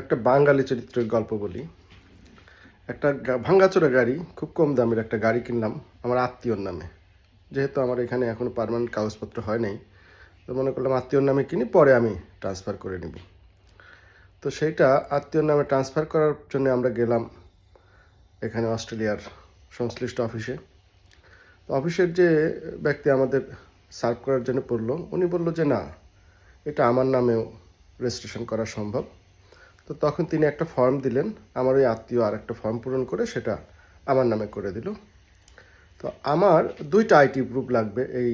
একটা বাঙালি চরিত্রের গল্প বলি। একটা ভাঙ্গাচোরা গাড়ি, খুব কম দামের একটা গাড়ি কিনলাম, আমার আত্মীয়র নামে। যেহেতু আমার এখানে এখনও পার্মানেন্ট কাগজপত্র হয় নাই, তো মনে করলাম আত্মীয়র নামে কিনি, পরে আমি ট্রান্সফার করে নিব। তো সেইটা আত্মীয়র নামে ট্রান্সফার করার জন্য আমরা গেলাম এখানে অস্ট্রেলিয়ার সংশ্লিষ্ট অফিসে। অফিসের যে ব্যক্তি আমাদের সার্ভ করার জন্য পড়ল, উনি বলল যে, না, এটা আমার নামেও রেজিস্ট্রেশন করা সম্ভব। তো তখন তিনি একটা ফর্ম দিলেন, আমার ওই আত্মীয় আর একটা ফর্ম পূরণ করে সেটা আমার নামে করে দিল। তো আমার দুইটা আইটি প্রুফ লাগবে এই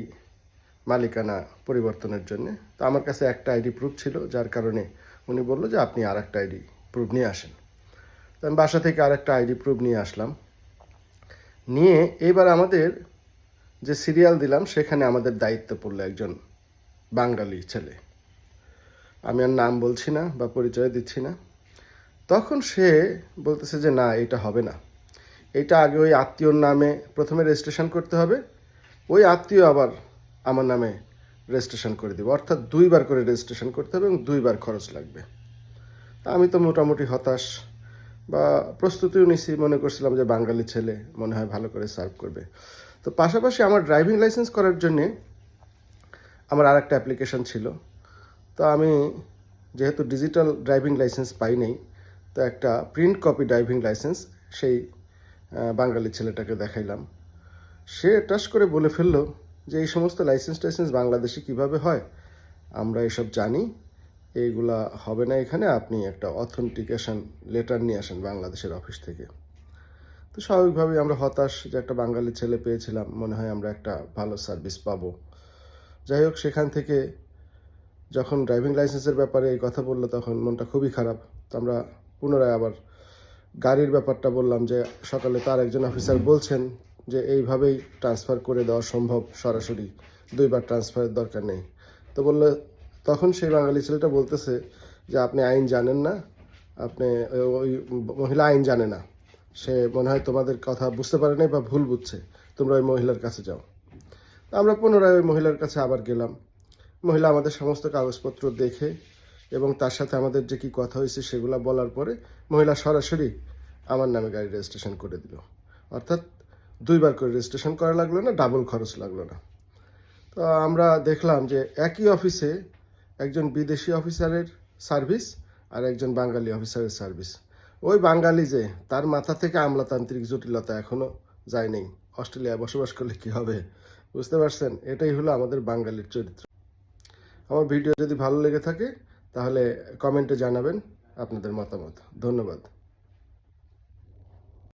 মালিকানা পরিবর্তনের জন্য। তো আমার কাছে একটা আইডি প্রুফ ছিল, যার কারণে উনি বলল যে আপনি আর একটা আইডি প্রুফ নিয়ে আসেন। তো আমি বাসা থেকে আর একটা আইডি প্রুফ নিয়ে আসলাম। নিয়ে এবার আমাদের যে সিরিয়াল দিলাম, সেখানে আমাদের দায়িত্ব পড়ল একজন বাঙালি ছেলে। আমি আর নাম বলছি না বা পরিচয় দিচ্ছি না। তখন সে বলতেছে যে, না, এটা হবে না। এটা আগে ওই আত্মীয়র নামে প্রথমে রেজিস্ট্রেশন করতে হবে। ওই আত্মীয় আবার আমার নামে রেজিস্ট্রেশন করে দেবে। অর্থাৎ দুইবার করে রেজিস্ট্রেশন করতে হবে এবং দুইবার খরচ লাগবে। তা আমি তো মোটামুটি হতাশ বা প্রস্তুতিও নিছি। মনে করছিলাম যে, বাঙালি ছেলে মনে হয় ভালো করে সার্ভ করবে। তো পাশাপাশি আমার ড্রাইভিং লাইসেন্স করার জন্যে আমার আর একটা অ্যাপ্লিকেশন ছিল। তো আমি যেহেতু ডিজিটাল ড্রাইভিং লাইসেন্স পাই নাই, তো একটা প্রিন্ট কপি ড্রাইভিং লাইসেন্স সেই বাঙালি ছেলেটাকে দেখাইলাম। সে টাস করে বলে ফেলল যে এই সমস্ত লাইসেন্স টাইসেন্স বাংলাদেশে কীভাবে হয়? আমরা এসব জানি, এইগুলা হবে না এখানে, আপনি একটা অথেন্টিকেশন লেটার নিয়ে আসেন বাংলাদেশের অফিস থেকে। তো স্বাভাবিকভাবেই আমরা হতাশ যে একটা বাঙালি ছেলে পেয়েছিলাম, মনে হয় আমরা একটা ভালো সার্ভিস পাবো। যাই হোক, সেখান থেকে যখন ড্রাইভিং লাইসেন্সের ব্যাপারে এই কথা বলল তখন মনটা খুবই খারাপ। তো আমরা পুনরায় আবার গাড়ির ব্যাপারটা বললাম যে, সকালে তার একজন অফিসার বলছেন যে, এইভাবেই ট্রান্সফার করে দেওয়া সম্ভব সরাসরি। দুইবার ট্রান্সফারের দরকার নেই। তো বললে, তখন সেই বাঙালি ছেলেটা বলতেছে যে, আপনি আইন জানেন না। আপনি ওই মহিলা আইন জানে না। সে মনে হয় তোমাদের কথা বুঝতে পারে নাই বা ভুল বুঝছে। তোমরা ওই মহিলার কাছে যাও। আমরা পুনরায় ওই মহিলার কাছে আবার গেলাম। মহিলা আমাদের সমস্ত কাগজপত্র দেখে এবং তার সাথে আমাদের যে কি কথা হয়েছে সেগুলো বলার পরে মহিলা সরাসরি আমার নামে গাড়ি রেজিস্ট্রেশন করে দিল। অর্থাৎ দুইবার করে রেজিস্ট্রেশন করা লাগল না, ডাবল খরচ লাগল না। তো আমরা দেখলাম যে একই অফিসে একজন বিদেশি অফিসারের সার্ভিস আর একজন বাঙালি অফিসারের সার্ভিস। ওই বাঙালি যে, তার মাথা থেকে আমলাতান্ত্রিক জটিলতা এখনও যায়নি অস্ট্রেলিয়ায় বসবাস করলে কি হবে? বুঝতে পারছেন? এটাই হলো আমাদের বাঙালির চরিত্র। আমার ভিডিও যদি ভালো লেগে থাকে তাহলে কমেন্টে জানাবেন আপনাদের মতামত। ধন্যবাদ।